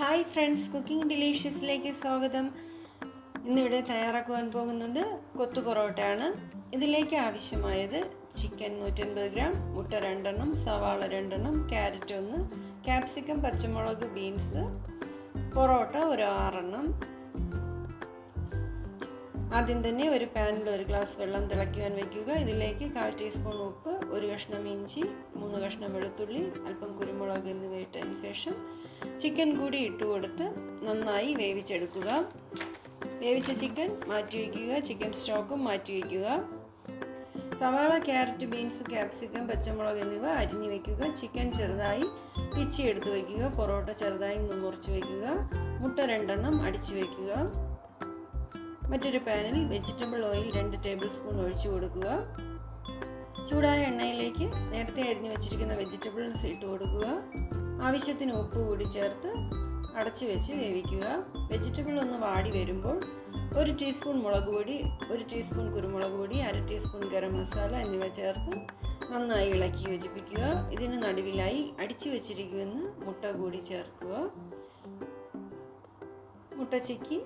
Hi friends cooking ഡിലീഷ്യസിലേക്ക് സ്വാഗതം. ഇന്നിവിടെ തയ്യാറാക്കുവാൻ പോകുന്നത് കൊത്തു പൊറോട്ടയാണ്. ഇതിലേക്ക് ആവശ്യമായത് ചിക്കൻ നൂറ്റൻപത് ഗ്രാം മുട്ട രണ്ടെണ്ണം സവാള രണ്ടെണ്ണം ക്യാരറ്റ് ഒന്ന് ക്യാപ്സിക്കം പച്ചമുളക് ബീൻസ് പൊറോട്ട ഒരു ആറെണ്ണം ആദ്യം തന്നെ ഒരു പാനിൽ ഒരു ഗ്ലാസ് വെള്ളം തിളയ്ക്കുവാൻ വയ്ക്കുക. ഇതിലേക്ക് കാൽ ടീസ്പൂൺ ഉപ്പ് ഒരു കഷ്ണം ഇഞ്ചി മൂന്ന് കഷ്ണം വെളുത്തുള്ളി അല്പം കുരുമുളക് എന്നിവ ഇട്ടതിന് ശേഷം ചിക്കൻ കൂടി ഇട്ട് കൊടുത്ത് നന്നായി വേവിച്ചെടുക്കുക. വേവിച്ച ചിക്കൻ മാറ്റി വയ്ക്കുക. ചിക്കൻ സ്റ്റോക്കും മാറ്റി വയ്ക്കുക. സവാള ക്യാരറ്റ് ബീൻസ് ക്യാപ്സിക്കം പച്ചമുളക് എന്നിവ അരിഞ്ഞു വയ്ക്കുക. ചിക്കൻ ചെറുതായി പിച്ചി എടുത്ത് വയ്ക്കുക. പൊറോട്ട ചെറുതായി മുറിച്ച് വയ്ക്കുക. മുട്ട രണ്ടെണ്ണം അടിച്ചു വയ്ക്കുക. മറ്റൊരു പാനിൽ വെജിറ്റബിൾ ഓയിൽ രണ്ട് ടേബിൾ സ്പൂൺ ഒഴിച്ചു കൊടുക്കുക. ചൂടായ എണ്ണയിലേക്ക് നേരത്തെ അരിഞ്ഞു വെച്ചിരിക്കുന്ന വെജിറ്റബിൾസ് ഇട്ട് കൊടുക്കുക. ആവശ്യത്തിന് ഉപ്പ് കൂടി ചേർത്ത് അടച്ചു വെച്ച് വേവിക്കുക. വെജിറ്റബിൾ ഒന്ന് വാടി വരുമ്പോൾ ഒരു ടീസ്പൂൺ മുളക് പൊടി ഒരു ടീസ്പൂൺ കുരുമുളക് പൊടി അര ടീസ്പൂൺ ഗരം മസാല എന്നിവ ചേർത്ത് നന്നായി ഇളക്കി യോജിപ്പിക്കുക. ഇതിന് നടുവിലായി അടിച്ചു വെച്ചിരിക്കുന്ന മുട്ട കൂടി ചേർക്കുക. മുട്ട ചിക്കി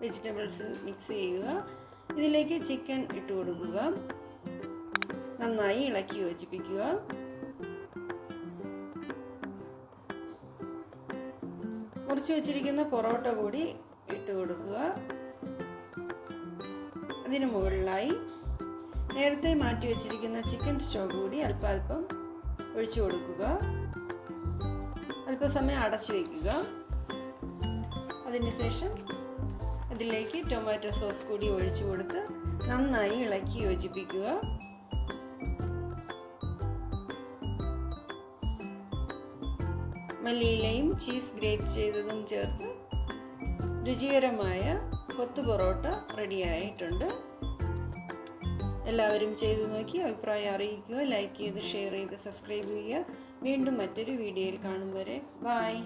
വെജിറ്റബിൾസ് മിക്സ് ചെയ്യുക. ഇതിലേക്ക് ചിക്കൻ ഇട്ട് കൊടുക്കുക. നന്നായി ഇളക്കി യോജിപ്പിക്കുക. മുറിച്ച് വെച്ചിരിക്കുന്ന പൊറോട്ട കൂടി ഇട്ട് കൊടുക്കുക. അതിന് മുകളിലായി നേരത്തെ മാറ്റി വെച്ചിരിക്കുന്ന ചിക്കൻ സ്റ്റോ കൂടി അല്പാൽപ്പം ഒഴിച്ചു കൊടുക്കുക. അല്പസമയം അടച്ചു വയ്ക്കുക അതിനുശേഷം അതിലേക്ക് ടൊമാറ്റോ സോസ് കൂടി ഒഴിച്ചു കൊടുത്ത് നന്നായി ഇളക്കി യോജിപ്പിക്കുക. മല്ലിയിലയും ചീസ് ഗ്രേറ്റ് ചെയ്തതും ചേർത്ത് രുചികരമായ കൊത്തു പൊറോട്ട റെഡിയായിട്ടുണ്ട് എല്ലാവരും ചെയ്തു നോക്കി അഭിപ്രായം അറിയിക്കുക ലൈക്ക് ചെയ്ത് ഷെയർ ചെയ്ത് സബ്സ്ക്രൈബ് ചെയ്യുക. വീണ്ടും മറ്റൊരു വീഡിയോയിൽ കാണും വരെ. ബായ്